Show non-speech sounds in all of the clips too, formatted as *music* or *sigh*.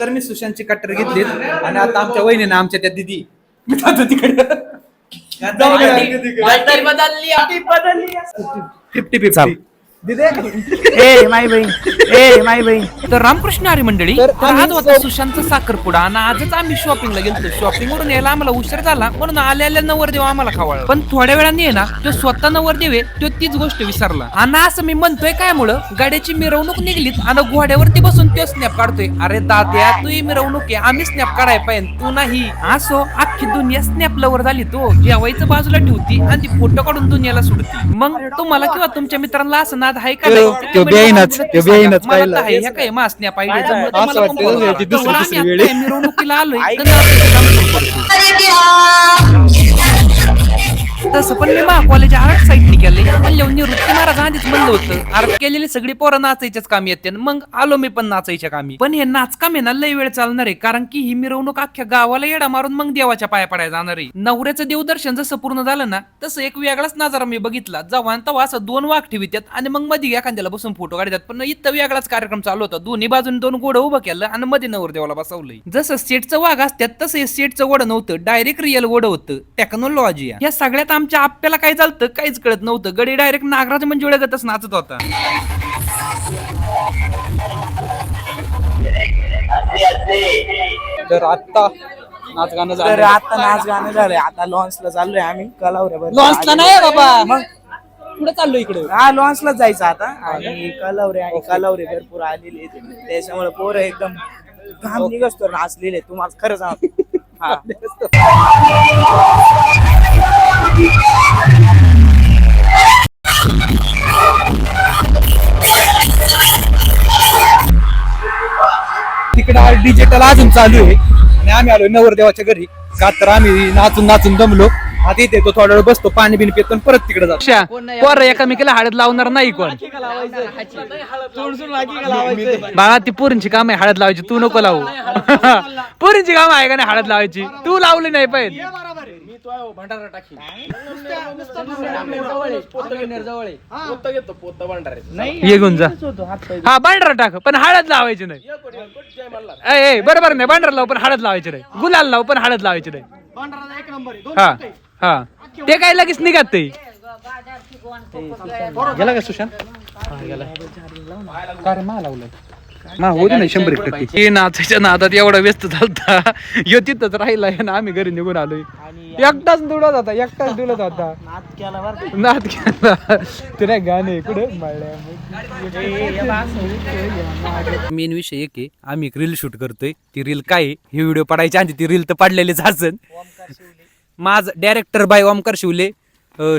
तर मी सुशांतची कट्टर घेतली आणि आता आमच्या वहिनीनं आमच्या त्या दिदी. मी जातो तिकडे. फिफ्टी फिफ्टी ए माई बहीण. ए माई बहीण. तर रामकृष्ण हरी मंडळी तर तर आज आम्ही होता सुशांतचा साखरपुडा आणि आजच आम्ही शॉपिंगला गेलो शॉपिंग वरून यायला आम्हाला उशीर झाला म्हणून आल्या आल्या नवरदेव आम्हाला खावाळ पण थोड्या वेळाने आहे ना तो स्वतः नवरदेव आहे तो तीच गोष्ट विसरला. आणि असं मी म्हणतोय काय मुळे गाड्याची मिरवणूक निघलीत आणि घोड्यावरती बसून तो स्नॅप काढतोय. अरे दाद्या तू ही मिरवणूक आहे आम्ही स्नॅप काढाय पाहिजे तू नाही. असो अख्खी दुनिया स्नॅप लवर झाली तो जेवायचं बाजूला ठेवती आणि ती फोटो काढून दुनियाला सोडती. मग तुम्हाला किंवा तुमच्या मित्रांना असं नाद आहे का तो- नाही? तो comment बेईनच, बेईनच. मला पाहिलं. आहे, ह्या काय मास स्नॅप आयडिया जमलं तर असं मला वाटतं पण बोलवा. याची दुसरी- दुसरी आम्ही वेळ मिरवणुकीला आलोय तर नाचायचं काम सुरू करतो. तसं पण मी मा कॉलेज आर्ट साईड केले म्हणलं निवृत्ती महाराज आधीच म्हणलं होतं आर्ट केलेली सगळी पोरं नाचायच्याच कामी येते मग आलो मी पण नाचायच्या कामी. पण हे नाचकाम आहे ना लय वेळ चालणार आहे कारण की ही मिरवणूक अख्ख्या गावाला येडा मारून मग देवाच्या पाया पडायला जाणार आहे. नवऱ्याचं देवदर्शन जसं पूर्ण झालं ना तसं एक वेगळाच नजारा मी बघितला. जवान तेव्हा असं दोन वाघ ठेवित्यात आणि मग मध्ये एखाद्याला बसून फोटो काढतात. पण इथं वेगळाच कार्यक्रम चालू होता. दोन्ही बाजूने दोन गोड उभं केलं आणि मध्ये नवरदेवाला बसवलंय. जसं सेटचं वाघ असतात तसं हे सेटचं गोडं नव्हतं. डायरेक्ट रिअल वड होतं. टेक्नॉलॉजी या सगळ्यात आमच्या आप्याला काय चालतं काहीच कळत नव्हतं. गडी डायरेक्ट नागराज मंजुळ्यागतच नाचत होता. तर आता नाच गाणं तर झालं आता नाच गाणं झालंय. आता लॉन्चला चाललोय आम्ही कलावऱ्या लॉन्चला नाही बाबा. मग? कुठे चाललो इकडे? हा लॉन्चलाच जायचं आता. आणि कलावरे आणि कलावरे भरपूर आलेले आहेत. त्याच्यामुळे पोरं एकदम घाम निघतो नाचलेले तुम्हाला खरं सांग *laughs* हा. तिकडे डिजिटल अजून चालू आहे. आणि आम्ही आलो नवरदेवाच्या घरी. का तर आम्ही नाचून नाचून दमलो. आता इथे तो थोडा वेळ बसतो पाणी बिनी पितो आणि परत तिकडे जातो. पोर एकामेकीला हळद लावणार नाही कोण? बाळा ती पोरींची काम आहे हळद लावायची. तू नको लावू. *laughs* पोरींची काम आहे का नाही हळद लावायची? तू लावली नाही पाहिजे. ये घेऊन जा. हा बांढरा टाक. पण हळद लावायची नाही. ए, ए, बरोबर नाही. बांढरा लाव पण हळद लावायची नाही. गुलाल लाव पण हळद लावायची नाही. हा हा. ते काय लगेच निघत ते. गेला का सुशांत? का रे मा लावलं मा होते नाही शंभर एक टक्के. हे नादात एवढा व्यस्त झालता. यो तिथंच राहिला ना आम्ही घरी निघून आलोय. एकटाच दुडत होता एकटाच दुलत होता. नाच केला? नाद ते नाही गाणे कुठे? मेन विषय एक आहे आम्ही एक रील शूट करतोय. ती रील काय आहे? ही व्हिडिओ पडायच्या आधी ती रील तर पडलेलीच असन. माझ डायरेक्टर बाय ओमकार शिवले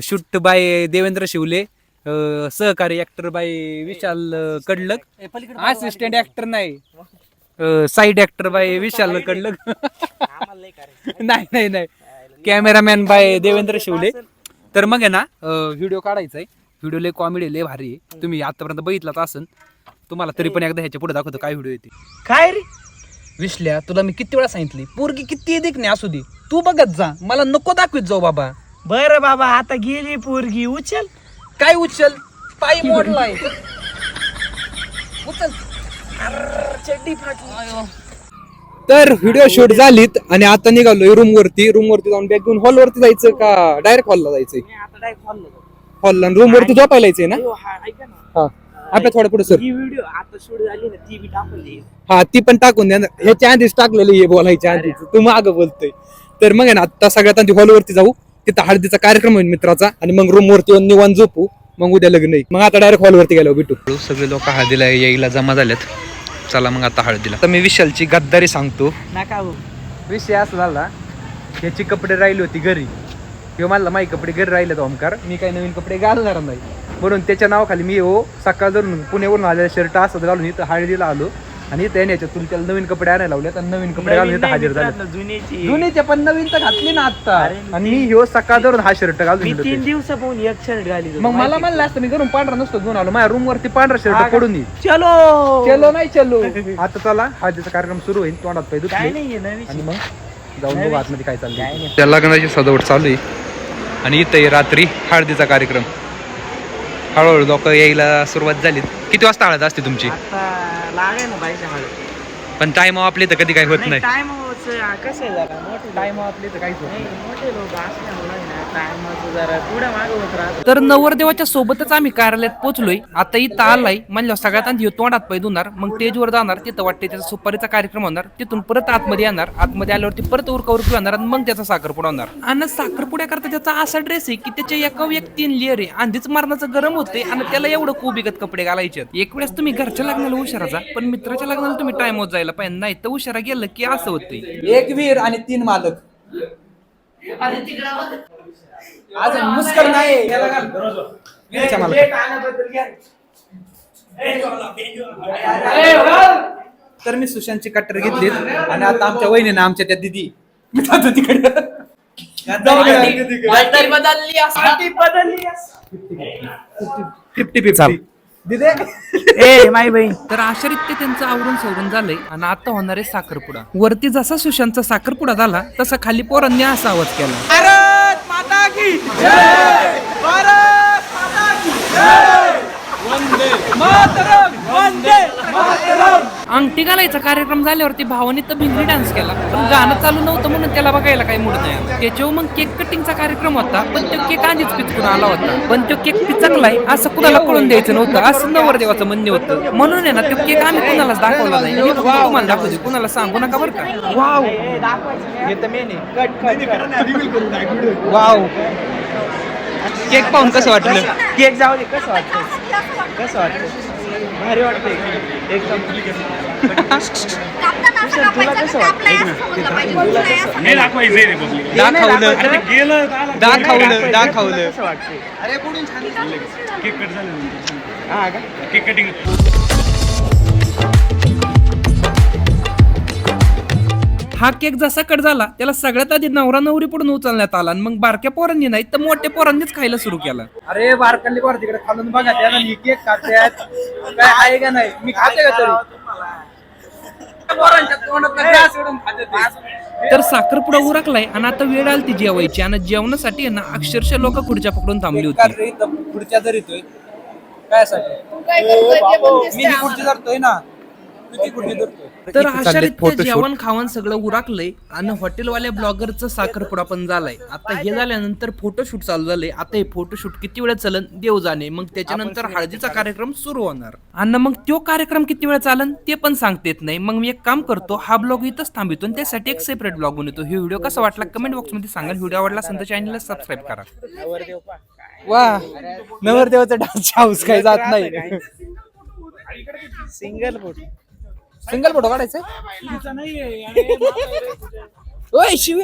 shoot bye Devendra Shivale um, सहकारी actor by Vishal um, Kadlak assistant actor नाही. Side actor by Vishal Kadlak. *laughs* नाही नाही नाही. कॅमेरामॅन बाय देवेंद्र शिवले. तर मग आहे ना व्हिडिओ काढायचा आहे व्हिडिओ लय कॉमेडी लय भारी आहे. तुम्ही आतापर्यंत बघितलाच असन. तुम्हाला तरी पण एकदा ह्याच्या पुढे दाखवतो काय व्हिडिओ येते. काय रे? विसल्या तुला मी किती वेळा सांगितली? पोरगी किती देख नाही असू दे. तू बघत जा. मला नको दाखवीत जाऊ बाबा. बर बाबा आता गेली पोरगी. उचल. काय उचल? पाय मोडलाय. उचल. अर्र, चड्डी फाटली. तर व्हिडिओ शूट झालीत आणि आता निघालोय रूम वरती. रूम वरती जाऊन बॅग घेऊन हॉल वरती जायचं का डायरेक्ट हॉलला जायचंय? आता डायरेक्ट हॉल हॉलला रूम वरती झोपायला यायचंय ना? ऐका ना. हा. आपल्या थोडं पुढे सर ही व्हिडिओ आता शूट झाली ना ती बी टाकली हा ती पण टाकून द्या ना. ह्याच्या आधीच टाकलेली आहे बोलायच्या आधीच. तू माग बोलतोय. तर मग आहे ना आता सगळ्यात आधी हॉल वरती जाऊ. तिथं हळदीचा कार्यक्रम होईल मित्राचा. आणि मग रूम वरती येऊन निवांत झोपू. मग उद्या लग्न आहे. मग आता डायरेक्ट हॉल वरती गेलो भेटू सगळे लोक हळदीला यायला जमा झालेत. चला मग आता हळदीला. तर मी विशालची गद्दारी सांगतो. नका हो? विषय असा झाला याची कपडे राहिली होती घरी. किंवा मला माझे कपडे घरी राहिले ओमकार. मी काही नवीन कपडे घालणार नाही. म्हणून त्याच्या नावाखाली मी हो सकाळ धरून पुण्यावरून आलेला शर्ट असत घालून इथं हळदीला आलो. आणि इथं येण्याच्या तुला त्याला नवीन कपडे आणायला लावले आणि नवीन कपडे घालून इथं हजर झाले जुनीची. जुनीचे पण नवीन तर घातली ना आता. अरे, आणि मी ह्यो सकाळ धरून हा शर्ट घालून मी. तीन दिवसापासून एक शर्ट घाली मग मला म्हणलं असतं मी घरून पांढरा नसतो घेऊन आलो. माझ्या रूम वरती पांढरा शर्ट? पडून येईल. चलो! चलो नाही चलो. *laughs* आता चला हळदीचा कार्यक्रम सुरू होईल तोंडात पाय काय दुखले नवीन आणि मग जाऊन नाही बघू आतमध्ये काय काय चाललंय नाही. त्या लग्नाची सजावट चालू आहे. आणि इथं आहे रात्री हळदीचा कार्यक्रम. हळूहळू लोक यायला सुरुवात झाली किती वाजता हळद असते तुमची? आता लागाय ना पाहिजे मला पण टाइम आपले तर कधी काही होत नाही टाइम कसं आहे जरा मोठे. टाइम आपले तर काहीच होत नाही, मोठे लोक असल्यामुळे ना टायमाचं जरा पुढे मागे होत राहत. तर नवरदेवाच्या सोबतच आम्ही कार्यालयात पोहोचलोय. आता इथं आलाय म्हणलं सगळ्यात आधी तोंडात पाय धुणार मग स्टेजवर जाणार तिथं वाटते त्याचा सुपारीचा कार्यक्रम होणार तिथून परत आतमध्ये येणार आतमध्ये आल्यावरती परत उरका उरकी होणार आणि मग त्याचा साखरपुडा होणार. आणि साखरपुड्या करता त्याचा असा ड्रेस आहे की त्याच्या एका एक तीन लेअर आहे आधीच मरणाचं गरम होते आणि त्याला एवढं कोबिगत कपडे घालायचे आहेत. एक वेळेस तुम्ही घरच्या लग्नाला उशिरा जा पण मित्राच्या लग्नाला तुम्ही टाइम होत जायला पाहिजे नाही तर उशिरा गेलं की असं होतंय. एक वीर आणि तीन मालक. आज मुस्कर नाही याला घाल. वीरच्या मालक. तर मी सुशांतची कट्टर घेतली आणि आता आमच्या वहिनीनं आमच्या त्या दिदी. मी जातो तिकडे. Fifty fifty दिदे. ए *laughs* माई बहीण. तर अशा त्यांचं आवरून सवरून झालंय आणि आता होणार आहे साखरपुडा. वरती जसा सुशांतचा साखरपुडा झाला तसा खाली पोरांनी असा आवाज केला. भारत माता की जय! भारत माता की जय! वंदे मातरम वंदे मातरम! अंगठी घालायचा कार्यक्रम झाल्यावरती भावाने तर भिंगरी डान्स केला. पण गाणं चालू नव्हतं म्हणून त्याला बघायला काही मूड नाही. त्याच्यावर मग केक कटिंगचा कार्यक्रम होता पण तो केक आधीच पिचकून आला होता. पण तो केक पिचकलाय असं कुणाला कळून द्यायचं नव्हतं. असं नवरदेवाचं म्हणणे होतं. म्हणून आहे ना तो केक आम्ही कुणालाच दाखवला नाही. मी फक्त तुम्हाला दाखवते कुणाला सांगू नका बरं का. वाव. हे आहे. वाव केक पाहून कसं वाटलं? केक जाऊ दे कसं वाटतं कसं वाटतं भारी वाटतंय. एकदम. दाखवलं गेलं दाखवलं दाखवलं केक कट झालं हा केक कटिंग हा केक जसा कट झाला त्याला सगळ्यात आधी नवरा नवरी पडून उचलण्यात आला आणि मग बारक्या पोरांनी नाही तर मोठ्या पोरांनीच खायला सुरू केला. अरे बारकाली पोर तिकडे खालून बघा त्याला केक खात्यात. काय आहे का नाही? मी खाते का तरी? तर साखरपुडा उरकलाय आणि आता वेळ आली ती जेवायची आणि जेवणासाठी ना अक्षरशः लोक खुर्च्या पकडून थांबली होती. रे इथं पुढच्या जर येतोय काय साठी मी ही खुर्ची धरतोय ना. तर? अशा रीत्या जेवण खावण सगळं उरकलंय आणि हॉटेलवाल्या ब्लॉगरचं साखरपुडा पण झालाय. आता हे झाल्यानंतर फोटोशूट चालू झालंय. आता हे फोटोशूट किती वेळ चालन देव जाणे. मग त्याच्यानंतर हळदीचा कार्यक्रम सुरू होणार. आणि मग तो कार्यक्रम किती वेळ चालन? ते पण सांगता येत नाही. मग मी एक काम करतो हा ब्लॉग इथंच थांबितो आणि त्यासाठी एक सेपरेट ब्लॉग बनवतो. हे व्हिडिओ कसा वाटला कमेंट बॉक्समध्ये सांगा व्हिडिओ आवडला असेल तर चॅनलला सबस्क्राईब करा. वा. नवरदेवाचा डान्स हाऊस काही जात नाही. *laughs* सिंगल फूट सिंगल फोटो काढायचं ओय शिवी.